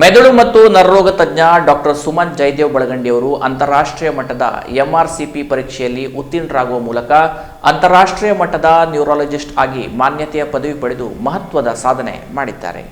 ಮೆದುಳು ಮತ್ತು ನರರೋಗ ತಜ್ಞ ಡಾಕ್ಟರ್ ಸುಮನ್ ಜಯದೇವ್ ಬಳಗಂಡಿಯವರು ಅಂತಾರಾಷ್ಟ್ರೀಯ ಮಟ್ಟದ ಎಂಆರ್ಸಿಪಿ ಪರೀಕ್ಷೆಯಲ್ಲಿ ಉತ್ತೀರ್ಣರಾಗುವ ಮೂಲಕ ಅಂತಾರಾಷ್ಟ್ರೀಯ ಮಟ್ಟದ ನ್ಯೂರಾಲಜಿಸ್ಟ್ ಆಗಿ ಮಾನ್ಯತೆಯ ಪದವಿ ಪಡೆದು ಮಹತ್ವದ ಸಾಧನೆ ಮಾಡಿದ್ದಾರೆ.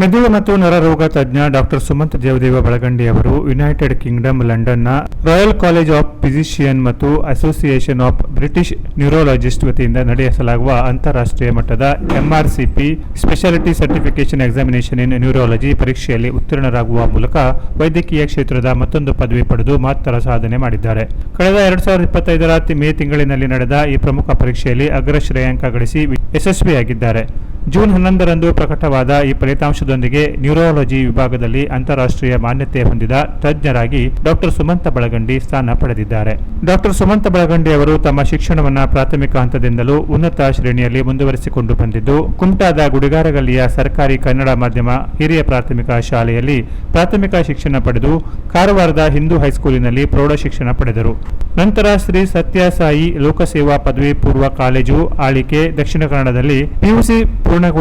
ಮೆದುಳು ಮತ್ತು ನರರೋಗ ತಜ್ಞ ಡಾಕ್ಟರ್ ಸುಮಂತ್ ಜಯದೇವ ಬಳಗಂಡಿ ಅವರು ಯುನೈಟೆಡ್ ಕಿಂಗ್ಡಮ್ ಲಂಡನ್ನ ರಾಯಲ್ ಕಾಲೇಜ್ ಆಫ್ ಫಿಸಿಷಿಯನ್ ಮತ್ತು ಅಸೋಸಿಯೇಷನ್ ಆಫ್ ಬ್ರಿಟಿಷ್ ನ್ಯೂರೋಲಜಿಸ್ಟ್ ವತಿಯಿಂದ ನಡೆಸಲಾಗುವ ಅಂತಾರಾಷ್ಟ್ರೀಯ ಮಟ್ಟದ MRCP speciality certification examination in neurology ಪರೀಕ್ಷೆಯಲ್ಲಿ ಉತ್ತೀರ್ಣರಾಗುವ ಮೂಲಕ ವೈದ್ಯಕೀಯ ಕ್ಷೇತ್ರದ ಮತ್ತೊಂದು ಪದವಿ ಪಡೆದು ಮಹತ್ತರ ಸಾಧನೆ ಮಾಡಿದ್ದಾರೆ. ಕಳೆದ ಎರಡ್ ಸಾವಿರದ ಇಪ್ಪತ್ತೈದರ ಮೇ ತಿಂಗಳಿನಲ್ಲಿ ನಡೆದ ಈ ಪ್ರಮುಖ ಪರೀಕ್ಷೆಯಲ್ಲಿ ಅಗ್ರ ಶ್ರೇಯಾಂಕ ಗಳಿಸಿ ಯಶಸ್ವಿಯಾಗಿದ್ದಾರೆ. ಜೂನ್ ಹನ್ನೊಂದರಂದು ಪ್ರಕಟವಾದ ಈ ಫಲಿತಾಂಶದೊಂದಿಗೆ ನ್ಯೂರಾಲಜಿ ವಿಭಾಗದಲ್ಲಿ ಅಂತಾರಾಷ್ಟ್ರೀಯ ಮಾನ್ಯತೆ ಹೊಂದಿದ ತಜ್ಞರಾಗಿ ಡಾಕ್ಟರ್ ಸುಮಂತ ಬಳಗಂಡಿ ಸ್ಥಾನ ಪಡೆದಿದ್ದಾರೆ. ಡಾಕ್ಟರ್ ಸುಮಂತ ಬಳಗಂಡಿ ಅವರು ತಮ್ಮ ಶಿಕ್ಷಣವನ್ನು ಪ್ರಾಥಮಿಕ ಹಂತದಿಂದಲೂ ಉನ್ನತ ಶ್ರೇಣಿಯಲ್ಲಿ ಮುಂದುವರಿಸಿಕೊಂಡು ಬಂದಿದ್ದು, ಕುಮಟಾದ ಗುಡಿಗಾರಗಲ್ಲಿಯ ಸರ್ಕಾರಿ ಕನ್ನಡ ಮಾಧ್ಯಮ ಹಿರಿಯ ಪ್ರಾಥಮಿಕ ಶಾಲೆಯಲ್ಲಿ ಪ್ರಾಥಮಿಕ ಶಿಕ್ಷಣ ಪಡೆದು ಕಾರವಾರದ ಹಿಂದೂ ಹೈಸ್ಕೂಲಿನಲ್ಲಿ ಪ್ರೌಢ ಶಿಕ್ಷಣ ಪಡೆದರು. ನಂತರ ಶ್ರೀ ಸತ್ಯಸಾಯಿ ಲೋಕಸೇವಾ ಪದವಿ ಪೂರ್ವ ಕಾಲೇಜು ಆಳಿಕೆ ದಕ್ಷಿಣ ಕನ್ನಡದಲ್ಲಿ ಪಿಯುಸಿ por una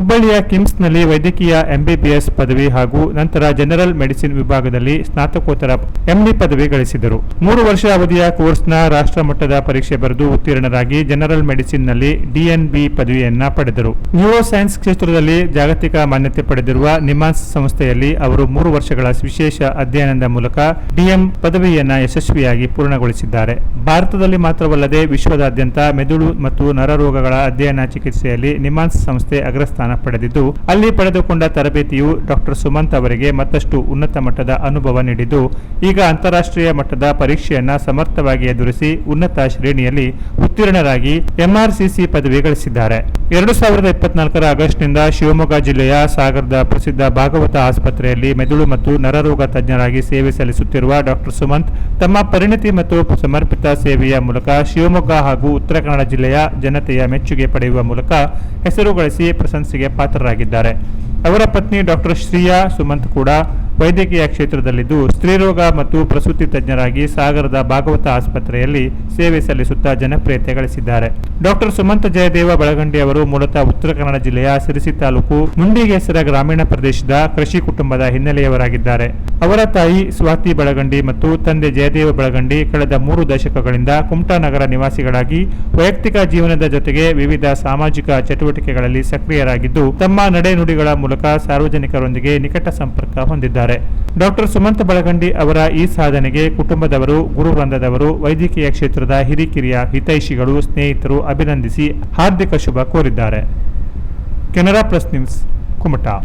ಹುಬ್ಬಳ್ಳಿಯ ಕಿಮ್ಸ್ನಲ್ಲಿ ವೈದ್ಯಕೀಯ ಎಂಬಿಬಿಎಸ್ ಪದವಿ ಹಾಗೂ ನಂತರ ಜನರಲ್ ಮೆಡಿಸಿನ್ ವಿಭಾಗದಲ್ಲಿ ಸ್ನಾತಕೋತ್ತರ ಎಂಡಿ ಪದವಿ ಗಳಿಸಿದರು. ಮೂರು ವರ್ಷ ಅವಧಿಯ ಕೋರ್ಸ್ನ ರಾಷ್ಟ್ರ ಮಟ್ಟದ ಪರೀಕ್ಷೆ ಬರೆದು ಉತ್ತೀರ್ಣರಾಗಿ ಜನರಲ್ ಮೆಡಿಸಿನ್ನಲ್ಲಿ ಡಿಎನ್ಬಿ ಪದವಿಯನ್ನ ಪಡೆದರು. ನ್ಯೂರೋ ಸೈನ್ಸ್ ಕ್ಷೇತ್ರದಲ್ಲಿ ಜಾಗತಿಕ ಮಾನ್ಯತೆ ಪಡೆದಿರುವ ನಿಮಾನ್ಸ್ ಸಂಸ್ಥೆಯಲ್ಲಿ ಅವರು ಮೂರು ವರ್ಷಗಳ ವಿಶೇಷ ಅಧ್ಯಯನದ ಮೂಲಕ ಡಿಎಂ ಪದವಿಯನ್ನ ಯಶಸ್ವಿಯಾಗಿ ಪೂರ್ಣಗೊಳಿಸಿದ್ದಾರೆ. ಭಾರತದಲ್ಲಿ ಮಾತ್ರವಲ್ಲದೆ ವಿಶ್ವದಾದ್ಯಂತ ಮೆದುಳು ಮತ್ತು ನರರೋಗಗಳ ಅಧ್ಯಯನ ಚಿಕಿತ್ಸೆಯಲ್ಲಿ ನಿಮಾನ್ಸ್ ಸಂಸ್ಥೆ ಅಗ್ರಸ್ಥಾನ ಪಡೆದಿದ್ದು, ಅಲ್ಲಿ ಪಡೆದುಕೊಂಡ ತರಬೇತಿಯು ಡಾಕ್ಟರ್ ಸುಮಂತ್ ಅವರಿಗೆ ಮತ್ತಷ್ಟು ಉನ್ನತ ಮಟ್ಟದ ಅನುಭವ ನೀಡಿದ್ದು, ಈಗ ಅಂತಾರಾಷ್ಟ್ರೀಯ ಮಟ್ಟದ ಪರೀಕ್ಷೆಯನ್ನ ಸಮರ್ಥವಾಗಿ ಎದುರಿಸಿ ಉನ್ನತ ಶ್ರೇಣಿಯಲ್ಲಿ ಉತ್ತೀರ್ಣರಾಗಿ ಎಂಆರ್ಸಿಸಿ ಪದವಿ ಗಳಿಸಿದ್ದಾರೆ. ಎರಡು ಸಾವಿರದ ಇಪ್ಪತ್ನಾಲ್ಕರ ಆಗಸ್ಟ್ನಿಂದ ಶಿವಮೊಗ್ಗ ಜಿಲ್ಲೆಯ ಸಾಗರದ ಪ್ರಸಿದ್ಧ ಭಾಗವತ ಆಸ್ಪತ್ರೆಯಲ್ಲಿ ಮೆದುಳು ಮತ್ತು ನರರೋಗ ತಜ್ಞರಾಗಿ ಸೇವೆ ಸಲ್ಲಿಸುತ್ತಿರುವ ಡಾಕ್ಟರ್ ಸುಮಂತ್ ತಮ್ಮ ಪರಿಣತಿ ಮತ್ತು ಸಮರ್ಪಿತ ಸೇವೆಯ ಮೂಲಕ ಶಿವಮೊಗ್ಗ ಹಾಗೂ ಉತ್ತರ ಕನ್ನಡ ಜಿಲ್ಲೆಯ ಜನತೆಯ ಮೆಚ್ಚುಗೆ ಪಡೆಯುವ ಮೂಲಕ ಹೆಸರು ಗಳಿಸಿ ಪ್ರಶಂಸೆಗೆ ಪಾತ್ರರಾಗಿದ್ದಾರೆ. ಅವರ ಪತ್ನಿ ಡಾಕ್ಟರ್ ಶ್ರೀಯಾ ಸುಮಂತ್ ಕೂಡ ವೈದ್ಯಕೀಯ ಕ್ಷೇತ್ರದಲ್ಲಿದ್ದು ಸ್ತ್ರೀರೋಗ ಮತ್ತು ಪ್ರಸೂತಿ ತಜ್ಞರಾಗಿ ಸಾಗರದ ಭಾಗವತ ಆಸ್ಪತ್ರೆಯಲ್ಲಿ ಸೇವೆ ಸಲ್ಲಿಸುತ್ತಾ ಜನಪ್ರಿಯತೆ ಗಳಿಸಿದ್ದಾರೆ. ಡಾಕ್ಟರ್ ಸುಮಂತ ಜಯದೇವ ಬಳಗಂಡಿ ಅವರು ಮೂಲತಃ ಉತ್ತರ ಕನ್ನಡ ಜಿಲ್ಲೆಯ ಸಿರಿಸಿ ತಾಲೂಕು ಮುಂಡಿಗೇಸರ ಗ್ರಾಮೀಣ ಪ್ರದೇಶದ ಕೃಷಿ ಕುಟುಂಬದ ಹಿನ್ನೆಲೆಯವರಾಗಿದ್ದಾರೆ. ಅವರ ತಾಯಿ ಸ್ವಾತಿ ಬಳಗಂಡಿ ಮತ್ತು ತಂದೆ ಜಯದೇವ ಬಳಗಂಡಿ ಕಳೆದ ಮೂರು ದಶಕಗಳಿಂದ ಕುಮಟಾ ನಗರ ನಿವಾಸಿಗಳಾಗಿ ವೈಯಕ್ತಿಕ ಜೀವನದ ಜೊತೆಗೆ ವಿವಿಧ ಸಾಮಾಜಿಕ ಚಟುವಟಿಕೆಗಳಲ್ಲಿ ಸಕ್ರಿಯರಾಗಿದ್ದು, ತಮ್ಮ ನಡೆನುಡಿಗಳ ಮೂಲಕ ಸಾರ್ವಜನಿಕರೊಂದಿಗೆ ನಿಕಟ ಸಂಪರ್ಕ ಹೊಂದಿದ್ದಾರೆ. ಡಾಕ್ಟರ್ ಸುಮಂತ ಬಳಗಂಡಿ ಅವರ ಈ ಸಾಧನೆಗೆ ಕುಟುಂಬದವರು, ಗುರು ವೃಂದದವರು, ವೈದ್ಯಕೀಯ ಕ್ಷೇತ್ರದ ಹಿರಿಕಿರಿಯ ಹಿತೈಷಿಗಳು, ಸ್ನೇಹಿತರು ಅಭಿನಂದಿಸಿ ಹಾರ್ದಿಕ ಶುಭ ಕೋರಿದ್ದಾರೆ. Canara press news, Kumta.